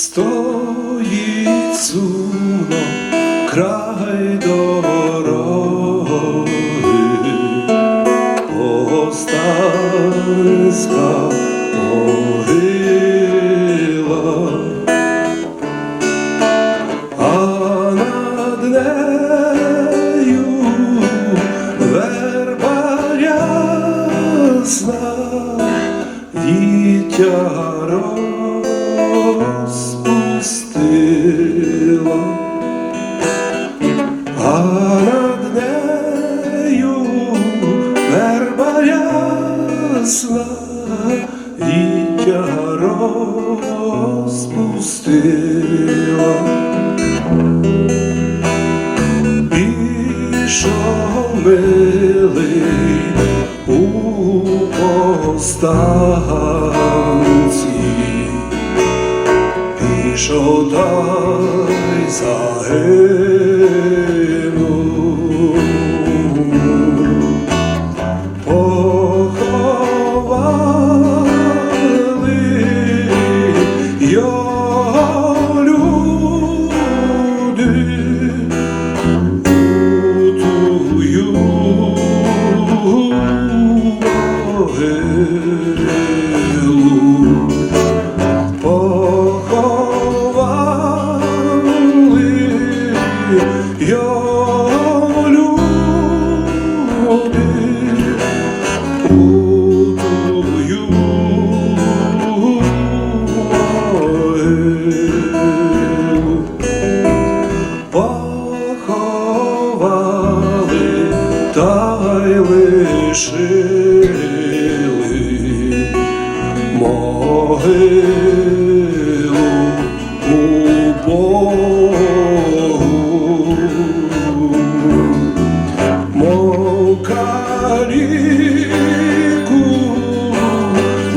стоїть сумно край дороги, повстанська могила, а над нею верба рясна, вітя Пішов милий у постанці, пішов дай й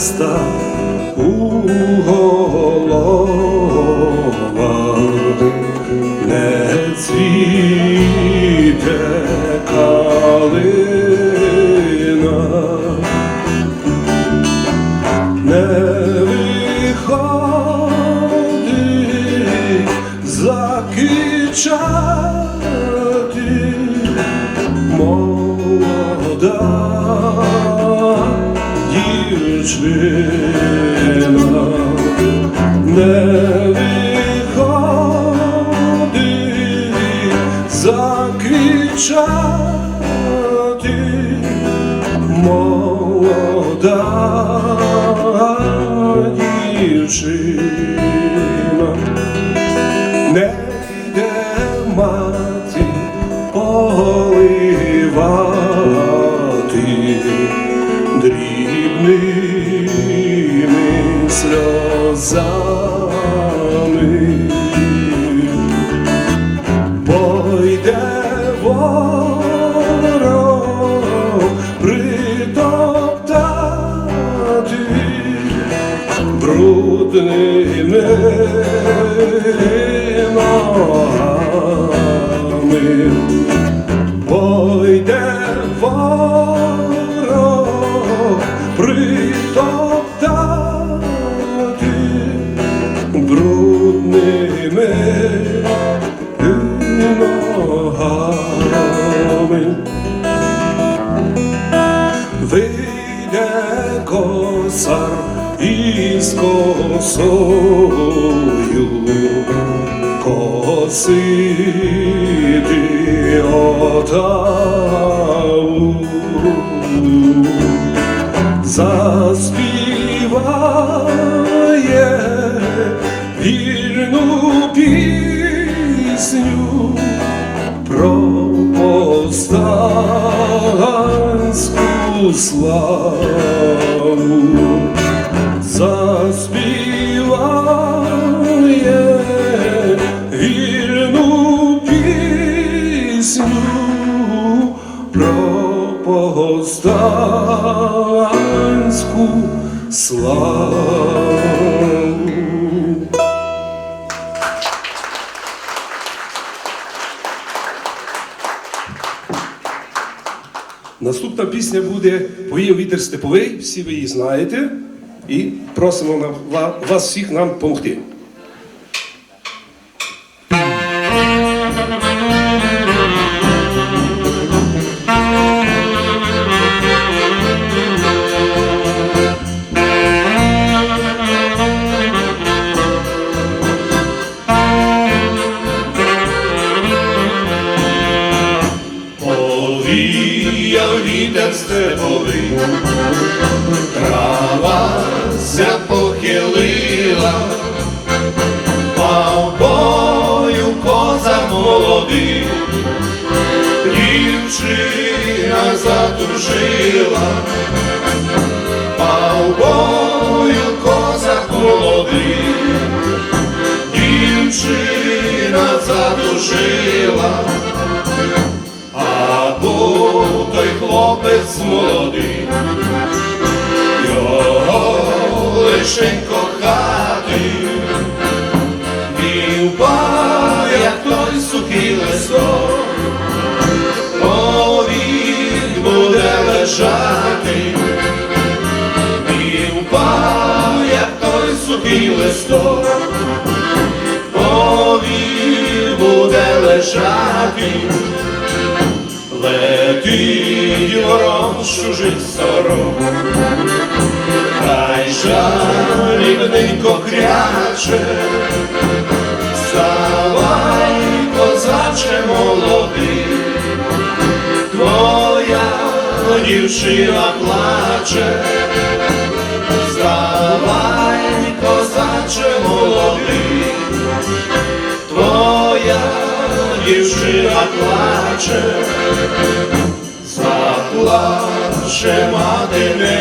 хреста у головах, не цвіте калина, не виходить за закичати дівчина косити отаву. Заспіває вільну пісню про славу Наступна пісня буде «Поїв вітер степовий, всі ви її знаєте, і просимо вас всіх нам допомогти. Дівчина затужила, а в бою коза молодий, дівчина затужила. А був той хлопець молодий, його лишень кохати, з чужих сторон, хай жалібненько кряче, вставай, козаче молодий, твоя дівчина плаче, вставай, козаче молодий, твоя дівчина плаче, заплаче мати не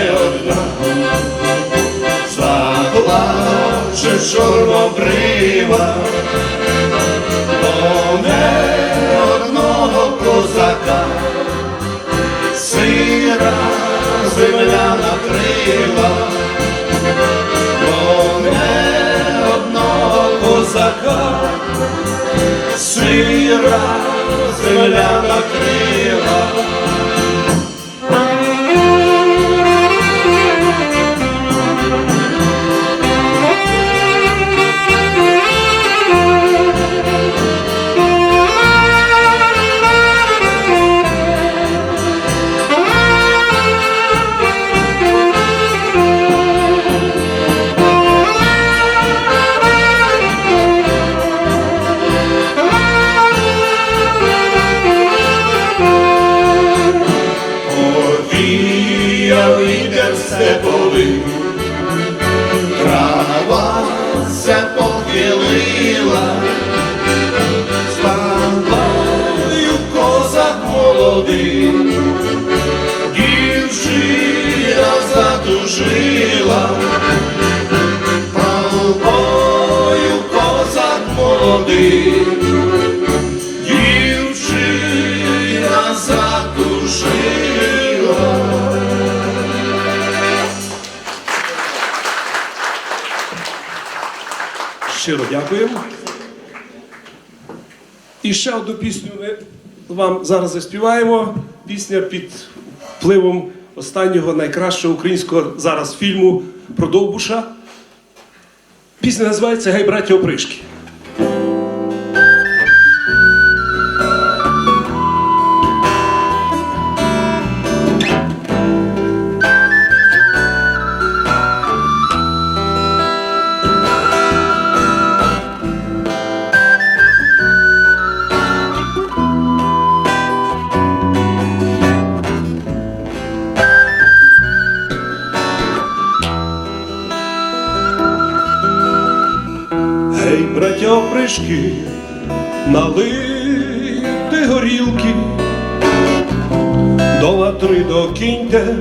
молодий, дівчина затужила. Щиро дякуємо. І ще одну пісню ми вам зараз заспіваємо. Пісня під впливом останнього найкращого українського зараз фільму про Довбуша. Пісня називається Гей, браття опришки. Гей, браття опришки, налити горілки, до ватри докиньте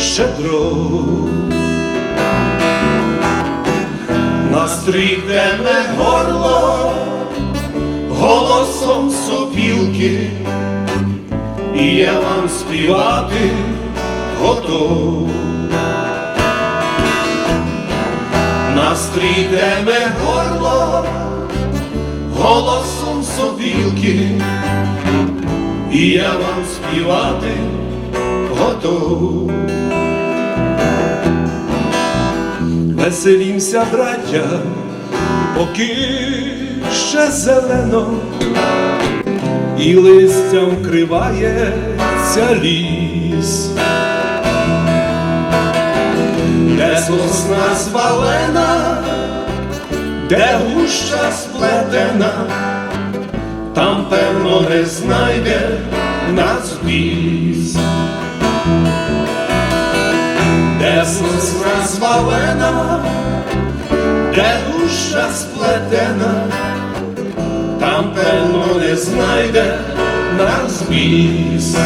щедро. Настрійте горло голосом сопілки, і я вам співати готов. Настрійте горло голосом сопілки, і я вам співати готов. Веселімся, браття, поки ще зелено, і листям вкривається ліс, сосна звалена, де гуща сплетена, там певно не знайде нас біс. Де сосна звалена, де гуща сплетена, там певно не знайде нас біс.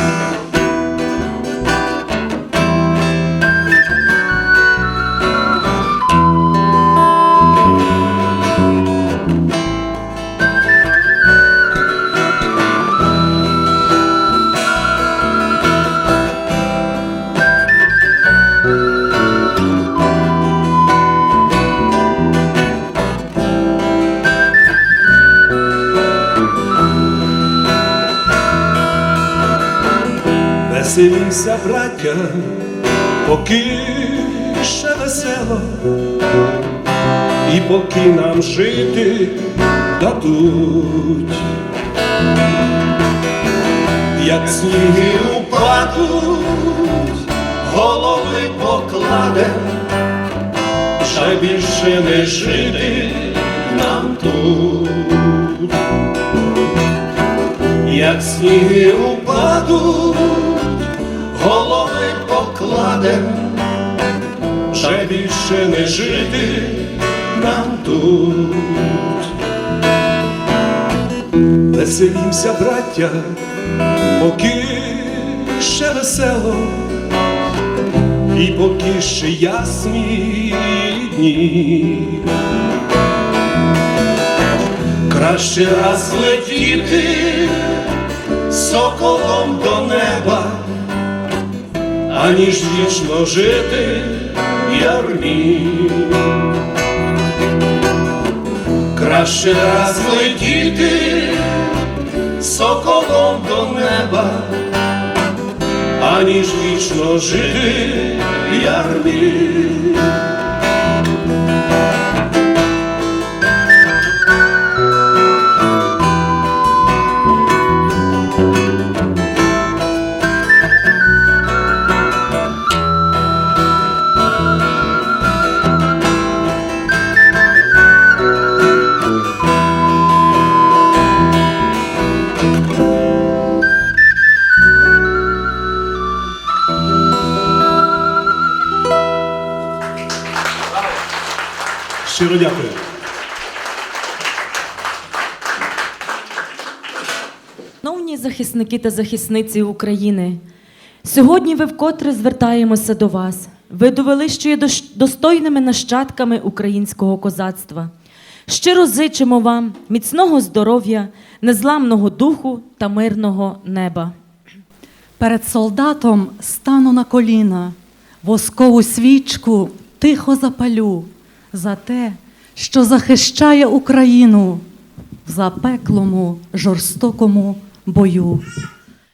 Веселімся, браття, поки ще весело, і поки нам жити дадуть, як сніги упадуть, голови покладе, ще більше не жити нам тут. Як сніги упадуть, голови покладем, ще більше не жити нам тут. Веселімся, браття, поки ще весело, і поки ще ясні дні. Краще раз летіти соколом до неба, аніж вічно жити ярмі. Краще раз летіти соколом до неба, аніж вічно жити ярмі. Щиро дякую. Шановні захисники та захисниці України, сьогодні ви вкотре звертаємося до вас. Ви довели, що є достойними нащадками українського козацтва. Щиро зичимо вам міцного здоров'я, незламного духу та мирного неба. Перед солдатом стану на коліна, воскову свічку тихо запалю за те, що захищає Україну в запеклому жорстокому бою.